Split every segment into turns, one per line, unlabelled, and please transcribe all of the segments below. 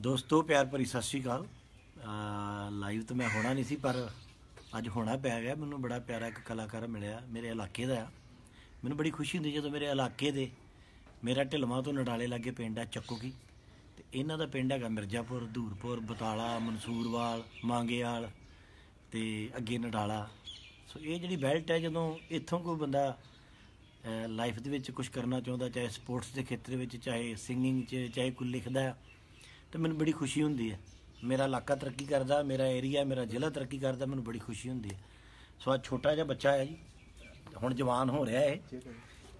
ਦੋਸਤੋ, ਪਿਆਰ ਭਰੀ ਸਤਿ ਸ਼੍ਰੀ ਅਕਾਲ। ਲਾਈਵ ਤਾਂ ਮੈਂ ਹੋਣਾ ਨਹੀਂ ਸੀ, ਪਰ ਅੱਜ ਹੋਣਾ ਪੈ ਗਿਆ। ਮੈਨੂੰ ਬੜਾ ਪਿਆਰਾ ਇੱਕ ਕਲਾਕਾਰ ਮਿਲਿਆ, ਮੇਰੇ ਇਲਾਕੇ ਦਾ ਆ। ਮੈਨੂੰ ਬੜੀ ਖੁਸ਼ੀ ਹੁੰਦੀ ਜਦੋਂ ਮੇਰੇ ਇਲਾਕੇ ਦੇ ਮੇਰਾ ਢਿਲਮਾ ਤੋਂ ਨਡਾਲੇ ਲਾਗੇ ਪਿੰਡ ਆ ਚੱਕੋਕੀ। ਤੇ ਇਹਨਾਂ ਦਾ ਪਿੰਡ ਹੈਗਾ ਮਿਰਜ਼ਾਪੁਰ, ਧੂਰਪੁਰ, ਬਤਾਲਾ, ਮਨਸੂਰਵਾਲ ਮਾਂਗੇਵਾਲ ਤੇ ਅੱਗੇ ਨਡਾਲਾ। ਸੋ ਇਹ ਜਿਹੜੀ ਬੈਲਟ ਹੈ, ਜਦੋਂ ਇੱਥੋਂ ਕੋਈ ਬੰਦਾ ਲਾਈਫ ਦੇ ਵਿੱਚ ਕੁਝ ਕਰਨਾ ਚਾਹੁੰਦਾ, ਚਾਹੇ ਸਪੋਰਟਸ ਦੇ ਖੇਤਰ ਵਿੱਚ, ਚਾਹੇ ਸਿੰਗਿੰਗ 'ਚ, ਚਾਹੇ ਕੋਈ ਲਿਖਦਾ ਤਾਂ ਮੈਨੂੰ ਬੜੀ ਖੁਸ਼ੀ ਹੁੰਦੀ ਹੈ। ਮੇਰਾ ਇਲਾਕਾ ਤਰੱਕੀ ਕਰਦਾ ਮੇਰਾ ਏਰੀਆ ਮੇਰਾ ਜ਼ਿਲ੍ਹਾ ਤਰੱਕੀ ਕਰਦਾ ਮੈਨੂੰ ਬੜੀ ਖੁਸ਼ੀ ਹੁੰਦੀ ਹੈ। ਸੋ ਅੱਜ ਛੋਟਾ ਜਿਹਾ ਬੱਚਾ ਹੈ ਜੀ। ਹੁਣ ਜਵਾਨ ਹੋ ਰਿਹਾ ਹੈ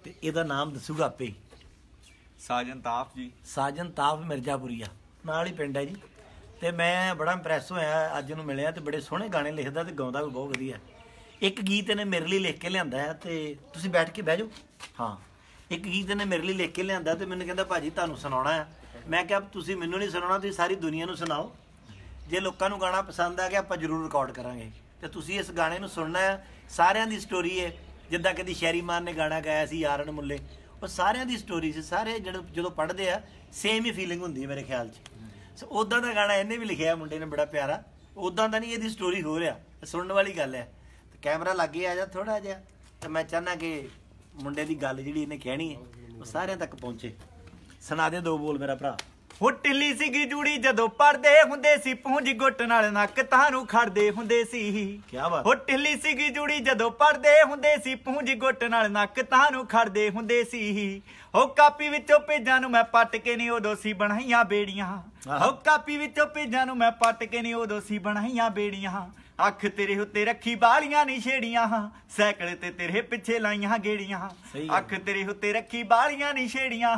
ਤੇ ਇਹਦਾ ਨਾਮ ਦੱਸੂਗਾ ਆਪੇ
ਸਾਜਨ ਤਾਫ ਜੀ।
ਸਾਜਨ ਤਾਫ ਮਿਰਜ਼ਾਪੁਰੀਆ। ਨਾਲ ਹੀ ਪਿੰਡ ਹੈ ਜੀ। ਤੇ ਮੈਂ ਬੜਾ ਇੰਪ੍ਰੈਸ ਹੋਇਆ ਅੱਜ ਨੂੰ ਮਿਲਿਆ ਤੇ ਬੜੇ ਸੋਹਣੇ ਗਾਣੇ ਲਿਖਦਾ ਤੇ ਗਾਉਂਦਾ ਵੀ ਬਹੁਤ ਵਧੀਆ। ਇੱਕ ਗੀਤ ਇਹਨੇ ਮੇਰੇ ਲਈ ਲਿਖ ਕੇ ਲਿਆਂਦਾ ਹੈ ਤੇ ਤੁਸੀਂ ਬੈਠ ਕੇ ਬਹਿ ਜਾਓ। ਹਾਂ। ਇੱਕ ਗੀਤ ਇਹਨੇ ਮੇਰੇ ਲਈ ਲਿਖ ਕੇ ਲਿਆਂਦਾ ਤੇ ਮੈਨੂੰ ਕਹਿੰਦਾ ਭਾਜੀ ਤੁਹਾਨੂੰ ਸੁਣਾਉਣਾ ਹੈ। ਮੈਂ ਕਿਹਾ ਤੁਸੀਂ ਮੈਨੂੰ ਨਹੀਂ ਸੁਣਾਉਣਾ, ਤੁਸੀਂ ਸਾਰੀ ਦੁਨੀਆ ਨੂੰ ਸੁਣਾਓ। ਜੇ ਲੋਕਾਂ ਨੂੰ ਗਾਣਾ ਪਸੰਦ ਆ ਗਿਆ, ਆਪਾਂ ਜ਼ਰੂਰ ਰਿਕਾਰਡ ਕਰਾਂਗੇ। ਤੇ ਤੁਸੀਂ ਇਸ ਗਾਣੇ ਨੂੰ ਸੁਣਨਾ ਹੈ, ਸਾਰਿਆਂ ਦੀ ਸਟੋਰੀ ਹੈ ਜਿੱਦਾਂ ਕਦੀ ਸ਼ੈਰੀ ਮਾਨ ਨੇ ਗਾਣਾ ਗਾਇਆ ਸੀ ਯਾਰਨ ਮੁੱਲੇ। ਉਹ ਸਾਰਿਆਂ ਦੀ ਸਟੋਰੀ ਸੀ, ਸਾਰੇ ਜਿਹੜੇ ਜਦੋਂ ਪੜ੍ਹਦੇ ਆ ਸੇਮ ਹੀ ਫੀਲਿੰਗ ਹੁੰਦੀ ਹੈ ਮੇਰੇ ਖਿਆਲ 'ਚ। ਸੋ ਉਦਾਂ ਦਾ ਗਾਣਾ ਇਹਨੇ ਵੀ ਲਿਖਿਆ ਮੁੰਡੇ ਨੇ ਬੜਾ ਪਿਆਰਾ। ਉਦਾਂ ਦਾ ਨਹੀਂ ਇਹਦੀ ਸਟੋਰੀ ਹੋ ਰਿਹਾ ਸੁਣਨ ਵਾਲੀ ਗੱਲ ਹੈ। ਤੇ ਕੈਮਰਾ ਲੱਗੇ ਆ ਜਾ ਥੋੜਾ ਜਿਹਾ, ਤੇ ਮੈਂ ਚਾਹਨਾ ਕਿ ਮੁੰਡੇ ਦੀ ਗੱਲ ਜਿਹੜੀ ਇਹਨੇ ਕਹਿਣੀ ਹੈ, ਉਹ ਸਾਰਿਆਂ ਤੱਕ ਪਹੁੰਚੇ। ਸੁਣਾ ਦੇ ਦੋ ਬੋਲ ਮੇਰਾ ਭਰਾ।
ਹੋ ਟਿੱਲੀ ਸੀਗੀ ਜੂੜੀ ਜਦੋਂ ਪੜਦੇ ਹੁੰਦੇ ਸੀ ਪੂੰਜ ਗੁੱਟ ਨਾਲ ਨੱਕ ਤਾਂ ਨੂੰ ਖੜਦੇ ਹੁੰਦੇ ਸੀ।
ਕੀ ਬਾਤ।
ਹੋ ਟਿੱਲੀ ਸੀਗੀ ਜੂੜੀ ਜਦੋਂ ਪੜਦੇ ਹੁੰਦੇ ਸੀ ਪੂੰਜ ਗੁੱਟ ਨਾਲ ਨੱਕ ਤਾਂ ਨੂੰ ਖੜਦੇ ਹੁੰਦੇ ਸੀ। ਹੋ ਕਾਪੀ ਵਿੱਚੋਂ ਪੇਜਾਂ ਨੂੰ ਮੈਂ ਪੱਟ ਕੇ ਨਹੀਂ ਉਦੋਂ ਸੀ ਬਣਾਈਆਂ ਬੇੜੀਆਂ। ਹੋ ਕਾਪੀ ਵਿੱਚੋਂ ਪੇਜਾਂ ਨੂੰ ਮੈਂ ਪੱਟ ਕੇ ਨਹੀਂ ਉਦੋਂ ਸੀ ਬਣਾਈਆਂ ਬੇੜੀਆਂ। ਅੱਖ ਤੇਰੇ ਉੱਤੇ ਰੱਖੀ ਬਾਲੀਆਂ ਨਹੀਂ ਛੇੜੀਆਂ। ਸਾਈਕਲ ਤੇ ਤੇਰੇ ਪਿੱਛੇ ਲਾਈਆਂ ਗੇੜੀਆਂ। ਅੱਖ ਤੇਰੇ ਉੱਤੇ ਰੱਖੀ ਬਾਲੀਆਂ ਨਹੀਂ ਛੇੜੀਆਂ।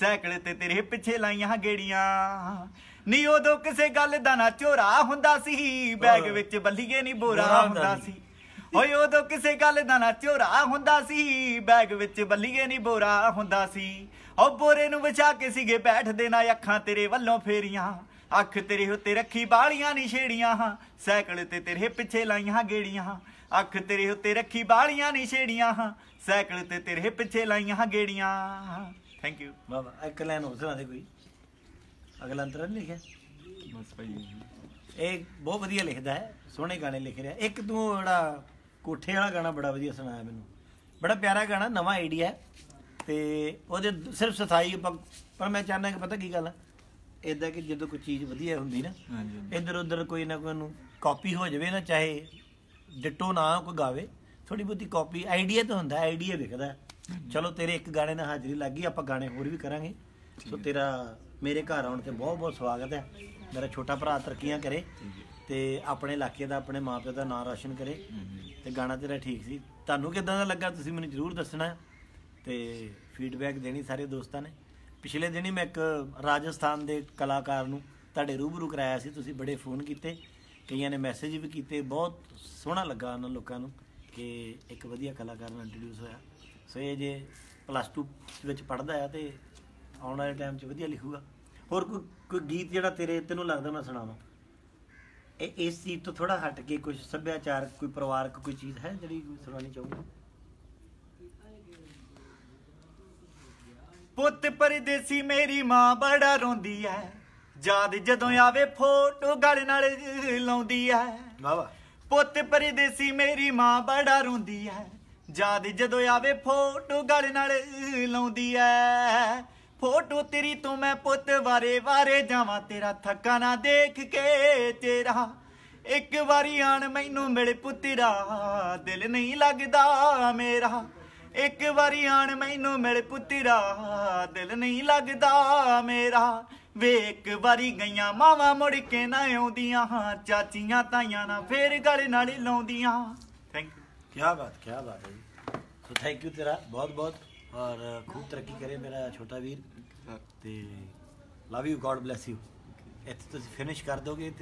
ਸਾਈਕਲ ਤੇ ਤੇਰੇ ਪਿੱਛੇ ਲਾਈਆਂ ਗੇੜੀਆਂ। ਨੀ ਉਦੋਂ ਕਿਸੇ ਗੱਲ ਦਾ ਨਾ ਝੋਰਾ ਹੁੰਦਾ ਸੀ। ਬੈਗ ਵਿੱਚ ਬੱਲੀਏ ਨਹੀਂ ਬੋਰਾ
ਹੁੰਦਾ
ਸੀ। ਓਏ ਉਦੋਂ ਕਿਸੇ ਗੱਲ ਦਾ ਨਾ ਝੋਰਾ ਹੁੰਦਾ ਸੀ। ਬੈਗ ਵਿੱਚ ਬੱਲੀਏ ਨਹੀਂ ਬੋਰਾ ਹੁੰਦਾ ਸੀ। ਓ ਬੋਰੇ ਨੂੰ ਵਿਛਾ ਕੇ ਸੀਗੇ ਬੈਠਦੇ ਨਾ ਅੱਖਾਂ ਤੇਰੇ ਵੱਲੋਂ ਫੇਰੀਆਂ। ਅੱਖ ਤੇਰੇ ਉੱਤੇ ਰੱਖੀ ਬਾਲੀਆਂ ਨਹੀਂ ਛੇੜੀਆਂ ਸਾਈਕਲ ਤੇ ਤੇਰੇ ਪਿੱਛੇ ਲਾਈਆਂ ਗੇੜੀਆਂ ਅੱਖ ਤੇਰੇ ਉੱਤੇ ਰੱਖੀ ਬਾਲੀਆਂ ਨਹੀਂ ਛੇੜੀਆਂ ਸਾਈਕਲ ਤੇ ਤੇਰੇ ਪਿੱਛੇ ਲਾਈਆਂ ਗੇੜੀਆਂ ਥੈਂਕ ਯੂ
ਬਾਬਾ ਇੱਕ ਲਾਈਨ ਹੋਰ ਸੁਣਾ ਦੇ ਕੋਈ। ਅਗਲਾ ਅੰਤਰ ਨਹੀਂ ਲਿਖਿਆ?
ਬਸ ਭਾਈ
ਇਹ। ਬਹੁਤ ਵਧੀਆ ਲਿਖਦਾ ਹੈ ਸੋਹਣੇ ਗਾਣੇ ਲਿਖ ਰਿਹਾ। ਇੱਕ ਤੂੰ ਜਿਹੜਾ ਕੋਠੇ ਵਾਲਾ ਗਾਣਾ ਬੜਾ ਵਧੀਆ ਸੁਣਾਇਆ ਮੈਨੂੰ। ਬੜਾ ਪਿਆਰਾ ਗਾਣਾ ਨਵਾਂ ਆਈਡੀਆ ਹੈ। ਤੇ ਉਹਦੇ ਸਿਰਫ ਸਥਾਈ ਪ- ਪਰ ਮੈਂ ਚਾਹੁੰਦਾ ਕਿ ਪਤਾ ਕੀ ਗੱਲ ਹੈ ਇਦਾਂ ਕਿ ਜਦੋਂ ਕੋਈ ਚੀਜ਼ ਵਧੀਆ ਹੁੰਦੀ ਨਾ ਇੱਧਰ ਉੱਧਰ ਕੋਈ ਨਾ ਕੋਈ ਨੂੰ ਕਾਪੀ ਹੋ ਜਾਵੇ ਨਾ ਚਾਹੇ ਡਿੱਟੋ ਨਾ ਕੋਈ ਗਾਵੇ ਥੋੜੀ ਬਹੁਤੀ ਕਾਪੀ ਆਈਡੀਆ ਤਾਂ ਹੁੰਦਾ ਆਈਡੀਆ ਵਿਖਦਾ। ਚਲੋ ਤੇਰੇ ਇੱਕ ਗਾਣੇ ਨਾਲ ਹਾਜ਼ਰੀ ਲੱਗ ਗਈ ਆਪਾਂ ਗਾਣੇ ਹੋਰ ਵੀ ਕਰਾਂਗੇ। ਸੋ ਤੇਰਾ ਮੇਰੇ ਘਰ ਆਉਣ ਤੇ ਬਹੁਤ ਬਹੁਤ ਸਵਾਗਤ ਹੈ। ਮੇਰਾ ਛੋਟਾ ਭਰਾ ਤਰੱਕੀਆਂ ਕਰੇ ਤੇ ਆਪਣੇ ਇਲਾਕੇ ਦਾ ਆਪਣੇ ਮਾਪਿਆਂ ਦਾ ਨਾਮ ਰੋਸ਼ਨ ਕਰੇ ਤੇ ਗਾਣਾ ਤੇਰਾ ਠੀਕ ਸੀ। ਤੁਹਾਨੂੰ ਕਿਦਾਂ ਦਾ ਲੱਗਾ ਤੁਸੀਂ ਮੈਨੂੰ ਜਰੂਰ ਦੱਸਣਾ ਤੇ ਫੀਡਬੈਕ ਦੇਣੀ ਸਾਰੇ ਦੋਸਤਾਂ ਨੇ। ਪਿਛਲੇ ਦਿਨ ਹੀ ਮੈਂ ਇੱਕ ਰਾਜਸਥਾਨ ਦੇ ਕਲਾਕਾਰ ਨੂੰ ਤੁਹਾਡੇ ਰੂਬਰੂ ਕਰਾਇਆ ਸੀ, ਤੁਸੀਂ ਬੜੇ ਫੋਨ ਕੀਤੇ, ਕਈਆਂ ਨੇ ਮੈਸੇਜ ਵੀ ਕੀਤੇ, ਬਹੁਤ ਸੋਹਣਾ ਲੱਗਾ ਉਹਨਾਂ ਲੋਕਾਂ ਨੂੰ ਕਿ ਇੱਕ ਵਧੀਆ ਕਲਾਕਾਰ ਨਾਲ ਇੰਟਰੋਡਿਊਸ ਹੋਇਆ। ਸੋ ਇਹ ਜੇ ਪਲੱਸ 2 ਵਿੱਚ ਪੜਦਾ ਆ ਤੇ ਆਉਣ ਵਾਲੇ ਟਾਈਮ 'ਚ ਵਧੀਆ ਲਿਖੂਗਾ। ਹੋਰ ਕੋਈ ਕੋਈ ਗੀਤ ਜਿਹੜਾ ਤੇਰੇ, ਤੈਨੂੰ ਲੱਗਦਾ ਮੈਂ ਸੁਣਾਵਾਂ? ਇਹ, ਇਸ ਚੀਜ਼ ਤੋਂ ਥੋੜਾ ਹਟ ਕੇ ਕੁਝ ਸੱਭਿਆਚਾਰਕ, ਕੋਈ ਪਰਿਵਾਰਕ ਕੋਈ ਚੀਜ਼ ਹੈ ਜਿਹੜੀ ਸੁਣਾਉਣੀ ਚਾਹੂੰਗਾ?
ਪੁੱਤ ਪਰਦੇਸੀ ਮੇਰੀ ਮਾਂ ਬੜਾ ਰੋਂਦੀ ਐ। ਯਾਦ ਜਦੋਂ ਆਵੇ ਫੋਟੋ ਗਲ ਨਾਲ ਲਾਉਂਦੀ ਐ।
ਵਾਹ
ਪੁੱਤ ਪਰਦੇਸੀ ਮੇਰੀ ਮਾਂ ਬੜਾ ਰੋਂਦੀ ਐ। ਯਾਦ ਜਦੋਂ ਆਵੇ ਫੋਟੋ ਗਲ ਨਾਲ ਲਾਉਂਦੀ ਐ। ਫੋਟੋ ਤੇਰੀ ਤੋਂ ਮੈਂ ਪੁੱਤ ਵਾਰੇ ਵਾਰੇ ਜਾਵਾਂ। ਤੇਰਾ ਥੱਕਾ ਨਾ ਦੇਖ ਕੇ ਤੇਰਾ ਇੱਕ ਵਾਰੀ ਆਣ ਮੈਨੂੰ ਮਿਲ ਪੁੱਤਰਾ ਦਿਲ ਨਹੀਂ ਲੱਗਦਾ ਮੇਰਾ। ਇੱਕ ਵਾਰੀ ਆਣ ਮੈਨੂੰ ਮਿਲ ਪੁੱਤਰਾ ਦਿਲ ਨਹੀਂ ਲੱਗਦਾ ਮੇਰਾ। ਵੇ ਇੱਕ ਵਾਰੀ ਗਈਆਂ ਮਾਵਾਂ ਮੁੜ ਕੇ ਨਾ ਆਉਂਦੀਆਂ ਚਾਚੀਆਂ ਤਾਈਆਂ ਨਾ ਫੇਰ ਗਲ ਨਾਲ ਲਾਉਂਦੀਆਂ। ਥੈਂਕ ਯੂ
ਕੀ ਬਾਤ ਕੀ ਬਾਤ ਹੈ ਜੀ। ਸੋ ਥੈਂਕ ਯੂ ਤੇਰਾ ਬਹੁਤ ਬਹੁਤ। ਔਰ ਖੂਬ ਤਰੱਕੀ ਕਰੇ ਮੇਰਾ ਛੋਟਾ ਵੀਰ। ਤੇ love you God bless you ਇੱਥੇ ਤੁਸੀਂ ਫਿਨਿਸ਼ ਕਰ ਦੋਗੇ